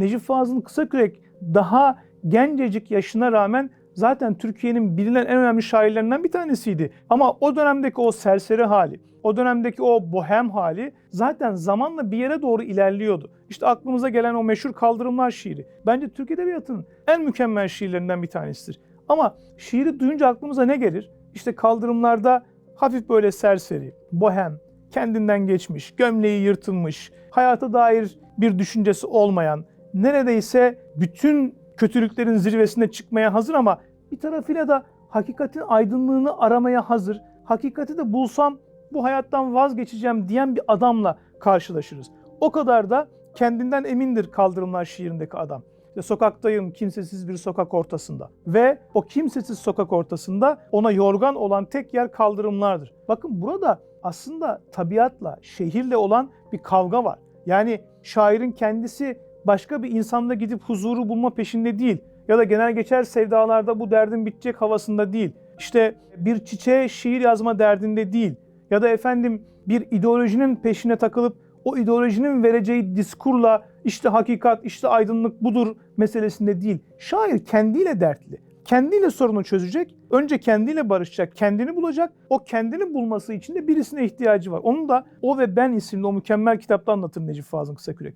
Necip Fazıl Kısakürek daha gencecik yaşına rağmen zaten Türkiye'nin bilinen en önemli şairlerinden bir tanesiydi. Ama o dönemdeki o serseri hali, o dönemdeki o bohem hali zaten zamanla bir yere doğru ilerliyordu. İşte aklımıza gelen o meşhur Kaldırımlar şiiri. Bence Türk Edebiyatı'nın en mükemmel şiirlerinden bir tanesidir. Ama şiiri duyunca aklımıza ne gelir? İşte Kaldırımlar'da hafif böyle serseri, bohem, kendinden geçmiş, gömleği yırtılmış, hayata dair bir düşüncesi olmayan, neredeyse bütün kötülüklerin zirvesine çıkmaya hazır ama bir tarafıyla da hakikatin aydınlığını aramaya hazır. Hakikati de bulsam bu hayattan vazgeçeceğim diyen bir adamla karşılaşırız. O kadar da kendinden emindir Kaldırımlar şiirindeki adam. İşte sokaktayım kimsesiz bir sokak ortasında. Ve o kimsesiz sokak ortasında ona yorgan olan tek yer kaldırımlardır. Bakın burada aslında tabiatla, şehirle olan bir kavga var. Yani şairin kendisi başka bir insanda gidip huzuru bulma peşinde değil. Ya da genel geçer sevdalarda bu derdin bitecek havasında değil. İşte bir çiçeğe şiir yazma derdinde değil. Ya da efendim bir ideolojinin peşine takılıp o ideolojinin vereceği diskurla işte hakikat, işte aydınlık budur meselesinde değil. Şair kendiyle dertli. Kendiyle sorunu çözecek. Önce kendiyle barışacak, kendini bulacak. O kendini bulması için de birisine ihtiyacı var. Onu da O ve Ben isimli o mükemmel kitapta anlatır Necip Fazıl Kısakürek.